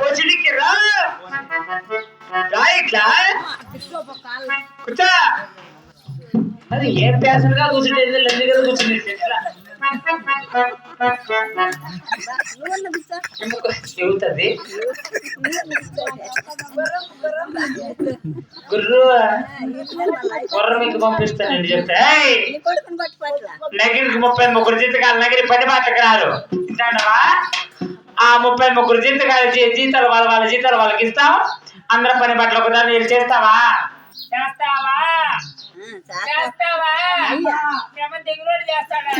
పోచిడికి రా. రా ఇట్లా. కూర్చో. అది ఏం కూర్చుంటే లల్లి కదా చెబుతుంది గుర్రు గుర్ర మీకు పంపిస్తానండి చెప్తే! నగిరికి ముప్పై ముగ్గురు జీతకాలు నగిరి పది మాటలకు రారు. ఆ ముప్పై ముగ్గురు జీతకాలు జీతాలు వాళ్ళ వాళ్ళ జీతాలు వాళ్ళకి ఇస్తాం అందరం పని బట్టలు ఒకదాన్ని వీళ్ళు చేస్తావా? చేస్తావా? చేస్తాడా?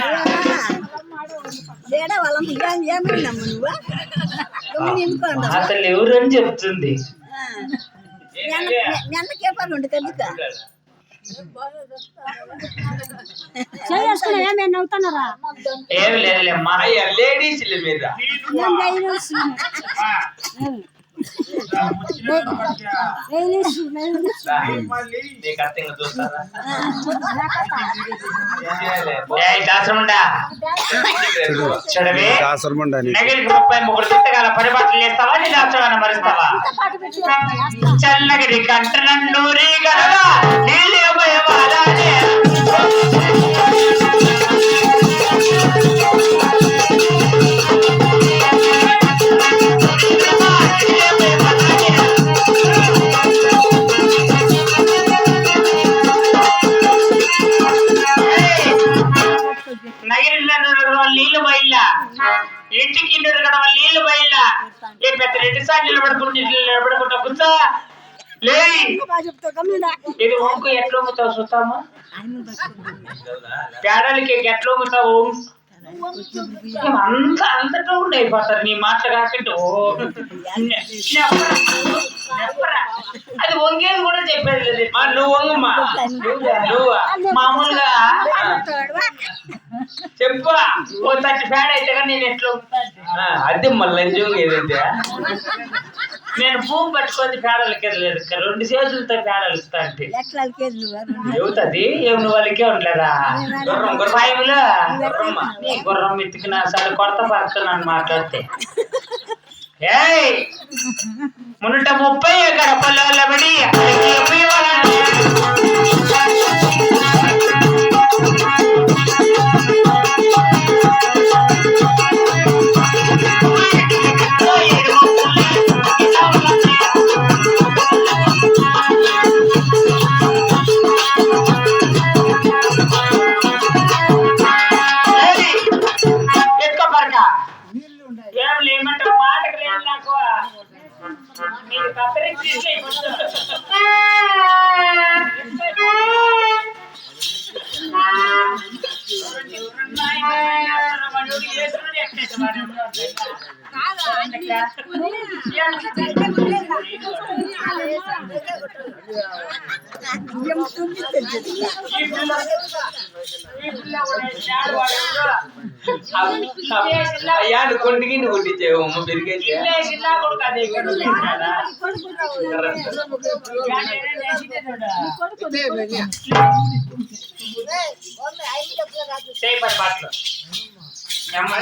అసలు ఎవరు అని చెప్తుంది కేపాలు ఉండి తెలుక చేసుకున్నా ఏమేమి నవ్వుతున్నారా? ఏమి లేదులేమ్మా లేడీస్ మీద. నీకు చల్లగిరి కంట నండూరి గలవా నీళ్ళే. బయల ఇంటికి నడగడం నీళ్ళు బయల ఏ పెద్ద రెండు సార్లు నిలబడుకుంటూ నిలబడుకుంటా కూర్చో. లే. ఇది వంకు ఎట్లా చూస్తాము పేడలకి ఎట్లా అమ్ముతావు అంత అంతటా ఉండి అయిపోతారు నీ మాటలు కాకుండా. అది వంగేది కూడా చెప్పేది లేదు. నువ్వు వంగమ్మా నువ్వు మామూలుగా చెప్పు ఓ థర్టీ ఫ్యాడ్ అయితే కానీ నేను ఎట్లా అది మళ్ళీ ఏదంటే నేను భూమి పట్టుకొని పేడలకి లేదు రెండు చేతులతో పేడలు ఇస్తా అంటే. చెబుతుంది ఏం నువ్వు వాళ్ళకే ఉండలేదా? గుర్రం గుర్రం. ఫైవ్లో? గుర్రమ్మ. నీ గుర్రం ఎత్తుకున్నా సరే కొడత పడుతున్నాను మాట్లాడితే. ఏయ్! మునుట ముప్పై ఎకర పొలాల పడి Yeah. అయ్యా నువ్వు కొంటికి నువ్వు కొట్టించేవు అమ్మ పెరిగేసి చేయి పని మాటలు